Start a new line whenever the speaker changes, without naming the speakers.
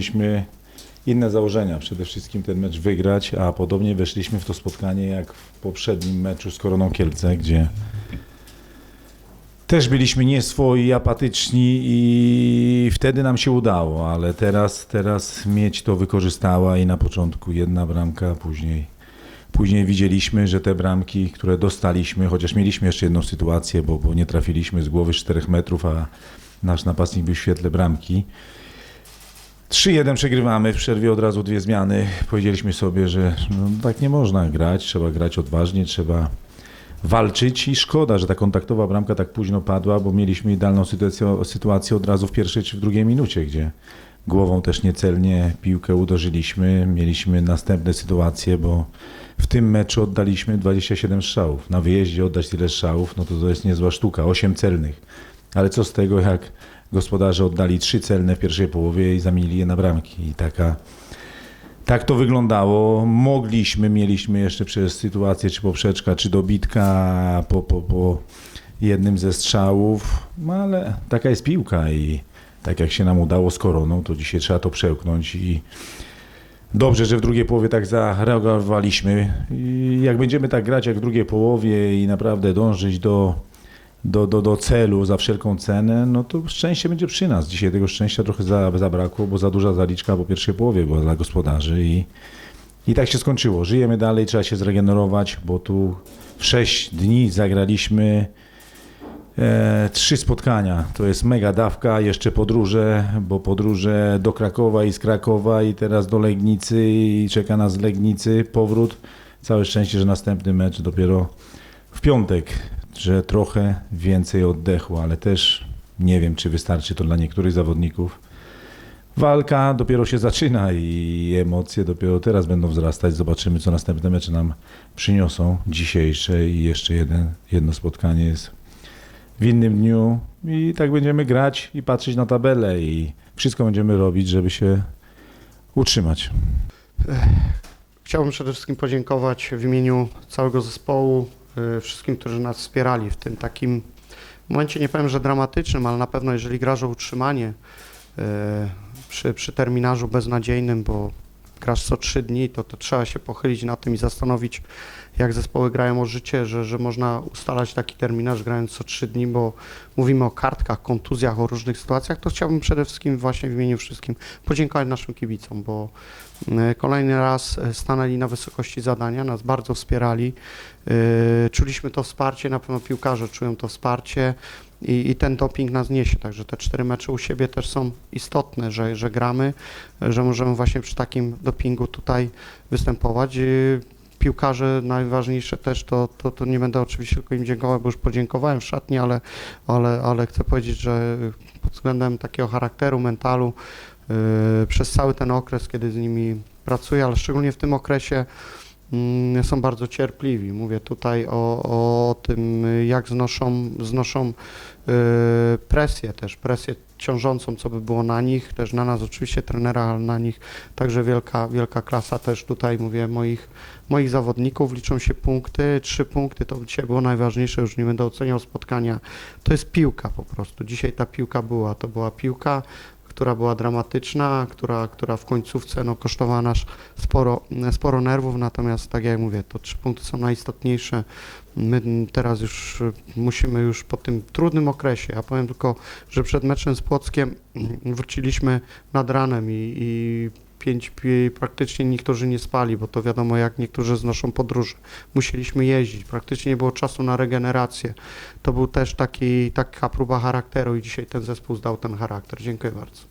mieliśmy inne założenia. Przede wszystkim ten mecz wygrać, a podobnie weszliśmy w to spotkanie jak w poprzednim meczu z Koroną Kielce, gdzie też byliśmy nieswoi, apatyczni i wtedy nam się udało, ale teraz, teraz mieć to wykorzystała i na początku jedna bramka, później, później widzieliśmy, że te bramki, które dostaliśmy, chociaż mieliśmy jeszcze jedną sytuację, bo, bo nie trafiliśmy z głowy z 4 metrów, a nasz napastnik był w świetle bramki. 3-1 przegrywamy, w przerwie od razu dwie zmiany. Powiedzieliśmy sobie, że no, tak nie można grać, trzeba grać odważnie, trzeba walczyć i szkoda, że ta kontaktowa bramka tak późno padła, bo mieliśmy idealną sytuację, sytuację od razu w pierwszej czy w drugiej minucie, gdzie głową też niecelnie piłkę uderzyliśmy. Mieliśmy następne sytuacje, bo w tym meczu oddaliśmy 27 strzałów. Na wyjeździe oddać tyle strzałów, no to to jest niezła sztuka, 8 celnych. Ale co z tego, jak gospodarze oddali 3 celne w pierwszej połowie i zamienili je na bramki. I taka tak to wyglądało. Mogliśmy, mieliśmy jeszcze przez sytuację czy poprzeczka, czy dobitka po, po, po jednym ze strzałów, no ale taka jest piłka i tak jak się nam udało z koroną, to dzisiaj trzeba to przełknąć i dobrze, że w drugiej połowie tak zareagowaliśmy. I jak będziemy tak grać jak w drugiej połowie i naprawdę dążyć do, do, do, do celu za wszelką cenę, no to szczęście będzie przy nas. Dzisiaj tego szczęścia trochę za, zabrakło, bo za duża zaliczka po pierwszej połowie była dla gospodarzy i, i tak się skończyło. Żyjemy dalej, trzeba się zregenerować, bo tu w 6 dni zagraliśmy e, trzy spotkania. To jest mega dawka, jeszcze podróże, bo podróże do Krakowa i z Krakowa i teraz do Legnicy i czeka nas z Legnicy powrót. Całe szczęście, że następny mecz dopiero w piątek, że trochę więcej oddechu, ale też nie wiem, czy wystarczy to dla niektórych zawodników. Walka dopiero się zaczyna i emocje dopiero teraz będą wzrastać. Zobaczymy, co następne mecze nam przyniosą. Dzisiejsze i jeszcze jeden, jedno spotkanie jest w innym dniu. I tak będziemy grać i patrzeć na tabelę i wszystko będziemy robić, żeby się utrzymać.
Chciałbym przede wszystkim podziękować w imieniu całego zespołu wszystkim, którzy nas wspierali w tym takim momencie, nie powiem, że dramatycznym, ale na pewno jeżeli grasz o utrzymanie y, przy, przy terminarzu beznadziejnym, bo grasz co trzy dni, to, to trzeba się pochylić nad tym i zastanowić, jak zespoły grają o życie, że, że można ustalać taki terminarz grając co trzy dni, bo mówimy o kartkach, kontuzjach, o różnych sytuacjach, to chciałbym przede wszystkim właśnie w imieniu wszystkim podziękować naszym kibicom, bo e, kolejny raz e, stanęli na wysokości zadania, nas bardzo wspierali. E, Czuliśmy to wsparcie, na pewno piłkarze czują to wsparcie i, i ten doping nas niesie, także te cztery mecze u siebie też są istotne, że, że gramy, że możemy właśnie przy takim dopingu tutaj występować. E, Piłkarze najważniejsze też, to, to, to nie będę oczywiście tylko im dziękował, bo już podziękowałem w szatni, ale, ale, ale chcę powiedzieć, że pod względem takiego charakteru, mentalu, yy, przez cały ten okres, kiedy z nimi pracuję, ale szczególnie w tym okresie są bardzo cierpliwi. Mówię tutaj o, o tym, jak znoszą, znoszą yy, presję też, presję ciążącą, co by było na nich, też na nas oczywiście trenera, ale na nich także wielka, wielka klasa też tutaj, mówię, moich, moich zawodników, liczą się punkty, trzy punkty, to dzisiaj było najważniejsze, już nie będę oceniał spotkania, to jest piłka po prostu, dzisiaj ta piłka była, to była piłka, która była dramatyczna, która, która w końcówce no, kosztowała nas sporo, sporo nerwów, natomiast tak jak mówię, to trzy punkty są najistotniejsze. My teraz już musimy już po tym trudnym okresie, ja powiem tylko, że przed meczem z Płockiem wróciliśmy nad ranem i, i pięć, pi- praktycznie niektórzy nie spali, bo to wiadomo jak niektórzy znoszą podróże. Musieliśmy jeździć, praktycznie nie było czasu na regenerację. To był też taki, taka próba charakteru i dzisiaj ten zespół zdał ten charakter. Dziękuję bardzo.